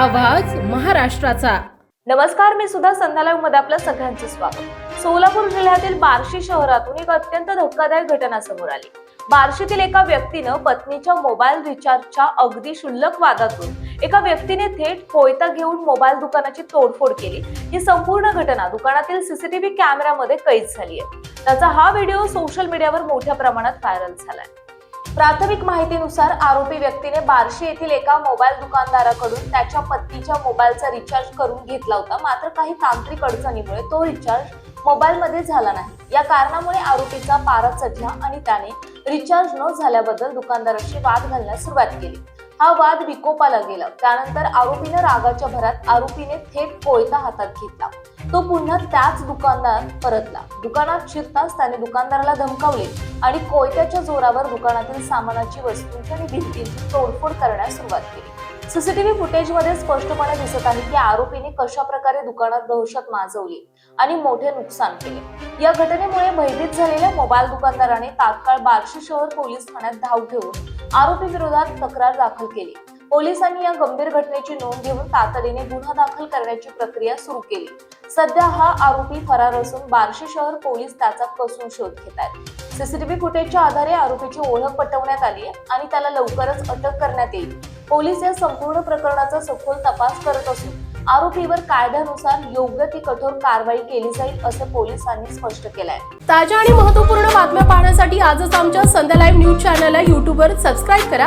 आवाज महाराष्ट्राचा. नमस्कार मी सुद्धा संध्यालाईव्हमध्ये आपलं सगळ्यांचं स्वागत. सोलापूर जिल्ह्यातील बार्शी शहरातून एक अत्यंत धक्कादायक घटना समोर आली. बार्शीतील एका व्यक्तीनं पत्नीच्या मोबाईल रिचार्जच्या अगदी क्षुल्लक वादातून एका व्यक्तीने थेट कोयता घेऊन मोबाईल दुकानाची तोडफोड केली. ही संपूर्ण घटना दुकानातील सीसीटीव्ही कॅमेऱ्यामध्ये कैद झाली आहे. त्याचा हा व्हिडिओ सोशल मीडियावर मोठ्या प्रमाणात व्हायरल झालाय. प्राथमिक माहितीनुसार आरोपी व्यक्तीने बार्शी येथील एका मोबाईल दुकानदाराकडून त्याच्या पत्नीच्या मोबाईलचा रिचार्ज करून घेतला होता. मात्र काही तांत्रिक अडचणीमुळे तो रिचार्ज मोबाईलमध्ये झाला नाही. या कारणामुळे आरोपीचा पारा चढला आणि त्याने रिचार्ज न झाल्याबद्दल दुकानदाराशी वाद घालण्यास सुरुवात केली. हा वाद विकोपाला गेला. त्यानंतर आरोपीनं रागाच्या भरात आरोपीने थेट कोयता हातात घेतला. तो पुन्हा त्याच दुकानदार परतला. दुकानात शिरताच त्याने दुकानदाराला धमकावले आणि कोयत्याच्या जोरावर दुकानातील सामानाची वस्तूंची आणि भिंतींची तोडफोड करण्यास सुरुवात केली. सीसीटीव्ही फुटेजमध्ये स्पष्टपणे दिसत आहे की आरोपीने कशा प्रकारे दुकानात दहशत माजवली आणि मोठे नुकसान केले. या घटनेमुळे भयभीत झालेल्या मोबाईल दुकानदाराने तात्काळ बार्शी शहर पोलीस ठाण्यात धाव घेऊन आरोपी विरोधात तक्रार दाखल केली. पोलिसांनी या गंभीर घटनेची नोंद घेऊन तातडीने गुन्हा दाखल करण्याची प्रक्रिया सुरू केली. सध्या हा आरोपी फरार असून बार्शी शहर पोलीस त्याचा कसून शोध घेत आहेत. सीसीटीव्ही फुटेजच्या आधारे आरोपीची ओळख पटवण्यात आली आहे आणि त्याला लवकरच अटक करण्यात येईल. पोलीस या संपूर्ण प्रकरणाचा सखोल तपास करत असून आरोपीवर कायद्यानुसार योग्य ती कठोर कारवाई केली जाईल असं पोलिसांनी स्पष्ट केलंय. ताज्या आणि महत्त्वपूर्ण बातम्या पाहण्यासाठी आजच आमच्या संध्या लाईव्ह न्यूज चॅनलला यूट्यूबवर सबस्क्राईब करा.